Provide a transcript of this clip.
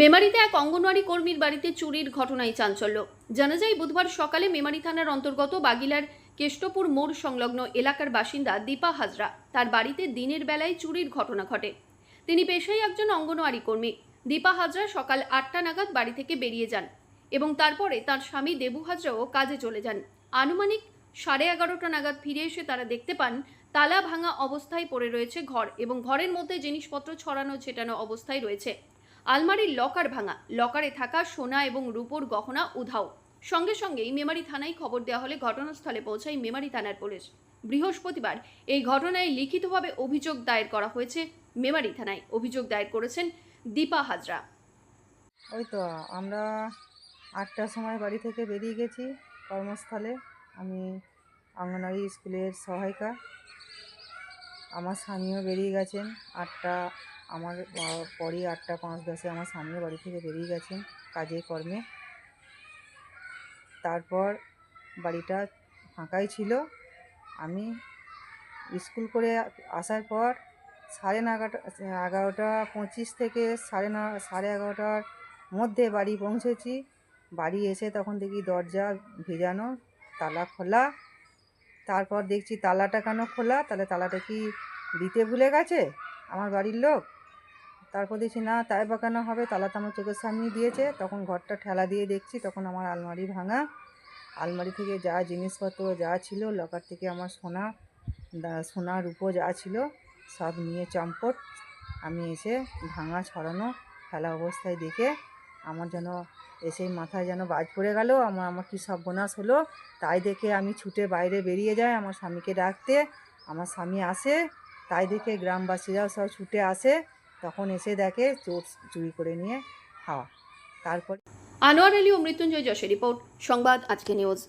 মেমারিতে এক অঙ্গনওয়াড়ি কর্মীর বাড়িতে চুরির ঘটনায় চাঞ্চল্য। জানা যায়, বুধবার সকালে মেমারি থানার অন্তর্গত বাগিলার কেষ্টপুর মোড় সংলগ্ন এলাকার বাসিন্দা দীপা হাজরা তার বাড়িতে দিনের বেলায় চুরির ঘটনা ঘটে। তিনি পেশায় একজন অঙ্গনওয়াড়ি কর্মী। দীপা হাজরা সকাল আটটা নাগাদ বাড়ি থেকে বেরিয়ে যান এবং তারপরে তার স্বামী দেবু হাজরাও কাজে চলে যান। আনুমানিক সাড়ে এগারোটা নাগাদ ফিরে এসে তারা দেখতে পান, তালা ভাঙা অবস্থায় পড়ে রয়েছে ঘর এবং ঘরের মধ্যে জিনিসপত্র ছড়ানো ছেটানো অবস্থায় রয়েছে। আলমারির লকার ভাঙা, লকারে থাকা সোনা এবং রূপোর গহনা উধাও। সঙ্গে সঙ্গেই মেমারি থানায় খবর দেওয়া হলে ঘটনাস্থলে পৌঁছায় মেমারি থানার পুলিশ। বৃহস্পতিবার এই ঘটনায় লিখিতভাবে অভিযোগ দায়ের করা হয়েছে মেমারি থানায়। অভিযোগ দায়ের করেছেন দীপা হাজরা। ওই তো, আমরা আটটার সময় বাড়ি থেকে বেরিয়ে গেছি কর্মস্থলে। আমি অঙ্গনওয়াড়ি স্কুলের সহায়িকা। আমার স্বামীও বেরিয়ে গেছেন আটটা আমার পরে আটটা পাঁচ দশে আমার স্বামীও বাড়ি থেকে বেরিয়ে গেছেন কাজে কর্মে। তারপর বাড়িটা ফাঁকাই ছিল। আমি স্কুল করে আসার পর সাড়ে নাগারোটা এগারোটা পঁচিশ থেকে সাড়ে না, সাড়ে এগারোটার মধ্যে বাড়ি পৌঁছেছি। বাড়ি এসে তখন দেখি দরজা ভেজানো, তালা খোলা। তারপর দেখছি তালাটা কেন খোলা? তাহলে তালাটা কি দিতে ভুলে গেছে? আমার বাড়ির লোক? তারপর দেখছি, না, তাই বা কেন হবে। তালা আমার চোখের সামনে দিয়েছে। তখন ঘরটা ঠেলা দিয়ে দেখছি, তখন আমার আলমারি ভাঙা। আলমারি থেকে যা জিনিসপত্র যা ছিল, লকার থেকে আমার সোনা সোনা রূপো যা ছিল, সব নিয়ে চম্পট। আমি এসে ভাঙা, ছড়ানো ফেলা অবস্থায় দেখে আমার যেন এসে মাথায় যেন বাজ পড়ে গেল। আমার আমার কী সর্বনাশ হলো? তাই দেখে আমি ছুটে বাইরে বেরিয়ে যাই আমার স্বামীকে ডাকতে। আমার স্বামী আসে, তাই দেখে গ্রামবাসীরাও সব ছুটে আসে। তখন এসে দেখে চোর চুরি করে নিয়ে খাওয়া। তারপর আনোয়ার আলী ও মৃত্যুঞ্জয় যশের রিপোর্ট, সংবাদ, আজকে নিউজ।